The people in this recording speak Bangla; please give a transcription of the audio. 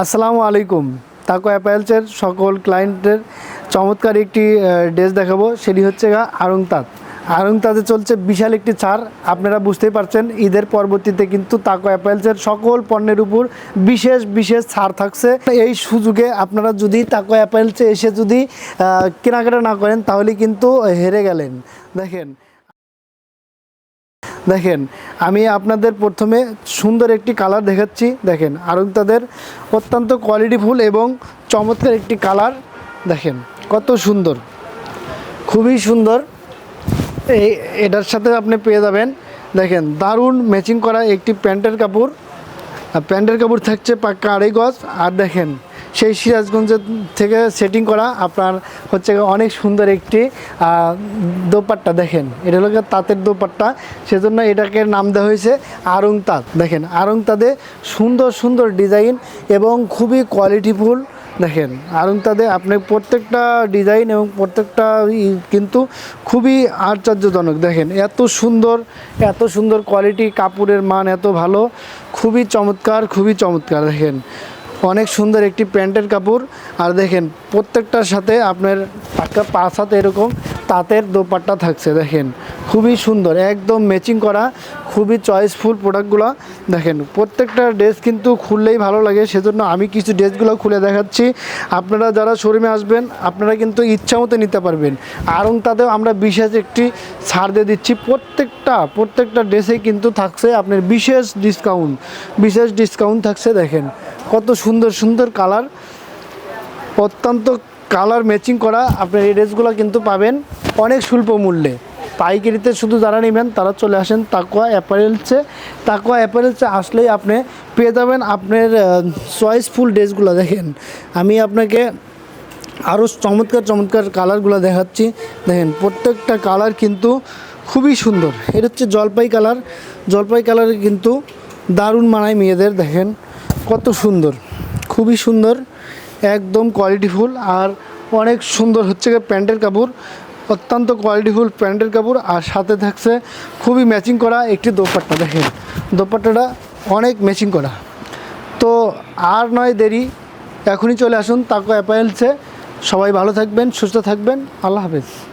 আসসালামু আলাইকুম। তাকো অ্যাপারেলসের সকল ক্লায়েন্টের চমৎকার একটি ড্রেস দেখাবো। সেটি হচ্ছে গা আড়ংতাঁত আড়ংতাঁতে চলছে বিশাল একটি ছাড়। আপনারা বুঝতেই পারছেন, ঈদের পরবর্তীতে কিন্তু তাকো অ্যাপারেলসের সকল পণ্যের উপর বিশেষ বিশেষ ছাড় থাকছে। এই সুযোগে আপনারা যদি তাকো অ্যাপারেলসে এসে যদি কেনাকাটা না করেন, তাহলে কিন্তু হেরে গেলেন। দেখেন দেখেন, আমি আপনাদের প্রথমে সুন্দর একটি কালার দেখাচ্ছি। দেখেন আরং তাদের অত্যন্ত কোয়ালিটিফুল এবং চমৎকার একটি কালার। দেখেন, কত সুন্দর। খুবই সুন্দর। এই, এটার সাথে আপনি পেয়ে যাবেন। দেখেন, দারুণ ম্যাচিং করা একটি প্যান্টের কাপড়। প্যান্টের কাপড় থাকছে পাক্কা আড়াই গজ আর দেখেন, সেই সিরাজগঞ্জের থেকে সেটিং করা আপনার হচ্ছে অনেক সুন্দর একটি দোপাট্টা, দেখেন। এটা হলো তাঁতের দোপাট্টা। সেজন্য এটাকে নাম দেওয়া হয়েছে আরং তাঁত। দেখেন, আরং তাঁতে সুন্দর সুন্দর ডিজাইন এবং খুবই কোয়ালিটিফুল দেখেন, আরুন তাদের আপনি প্রত্যেকটা ডিজাইন এবং প্রত্যেকটা কিন্তু খুবই আশ্চর্যজনক। দেখেন, এত সুন্দর এত সুন্দর কোয়ালিটি কাপড়ের মান এত ভালো, খুবই চমৎকার খুবই চমৎকার। দেখেন, অনেক সুন্দর একটি প্যান্টের কাপড়। আর দেখেন, প্রত্যেকটার সাথে আপনার পাক্কা হাতে এরকম তাঁতের দোপাট্টা থাকছে, দেখেন। খুবই সুন্দর, একদম ম্যাচিং করা, খুবই চয়েসফুল প্রোডাক্টগুলো দেখেন। প্রত্যেকটা ড্রেস কিন্তু খুললেই ভালো লাগে, সেজন্য আমি কিছু ড্রেসগুলো খুলে দেখাচ্ছি। আপনারা যারা শোরুমে আসবেন, আপনারা কিন্তু ইচ্ছা মতো নিতে পারবেন। আরং তাতেও আমরা বিশেষ একটি ছাড় দিয়ে দিচ্ছি, প্রত্যেকটা প্রত্যেকটা ড্রেসে কিন্তু থাকছে আপনার বিশেষ ডিসকাউন্ট বিশেষ ডিসকাউন্ট থাকছে, দেখেন। কত সুন্দর সুন্দর কালার অত্যন্ত কালার ম্যাচিং করা, আপনার এই ড্রেসগুলো কিন্তু পাবেন। অনেক স্বল্প মূল্যে। পাইকারিতে শুধু যারা নেবেন, তারা চলে আসেন তাকুয়া অ্যাপারেলসে। তাকুয়া অ্যাপারেলসে আসলেই আপনি পেয়ে যাবেন আপনার চয়েসফুল ড্রেসগুলো দেখেন। আমি আপনাকে আরও চমৎকার চমৎকার কালারগুলো দেখাচ্ছি। দেখেন, প্রত্যেকটা কালার কিন্তু খুবই সুন্দর। এটা হচ্ছে জলপাই কালার। জলপাই কালারে কিন্তু দারুণ মানায় মেয়েদের, দেখেন। কত সুন্দর, খুবই সুন্দর, একদম কোয়ালিটিফুল আর অনেক সুন্দর হচ্ছে প্যান্টের কাপড়। অত্যন্ত কোয়ালিটিফুল প্যান্টের কাপড়, আর সাথে থাকছে খুবই ম্যাচিং করা একটি দোপাট্টা, দেখেন। দোপাট্টাটা অনেক ম্যাচিং করা। তো আর নয় দেরি, এখনই চলে আসুন তাকো অ্যাপায়েলসে সবাই ভালো থাকবেন, সুস্থ থাকবেন। আল্লাহ হাফেজ।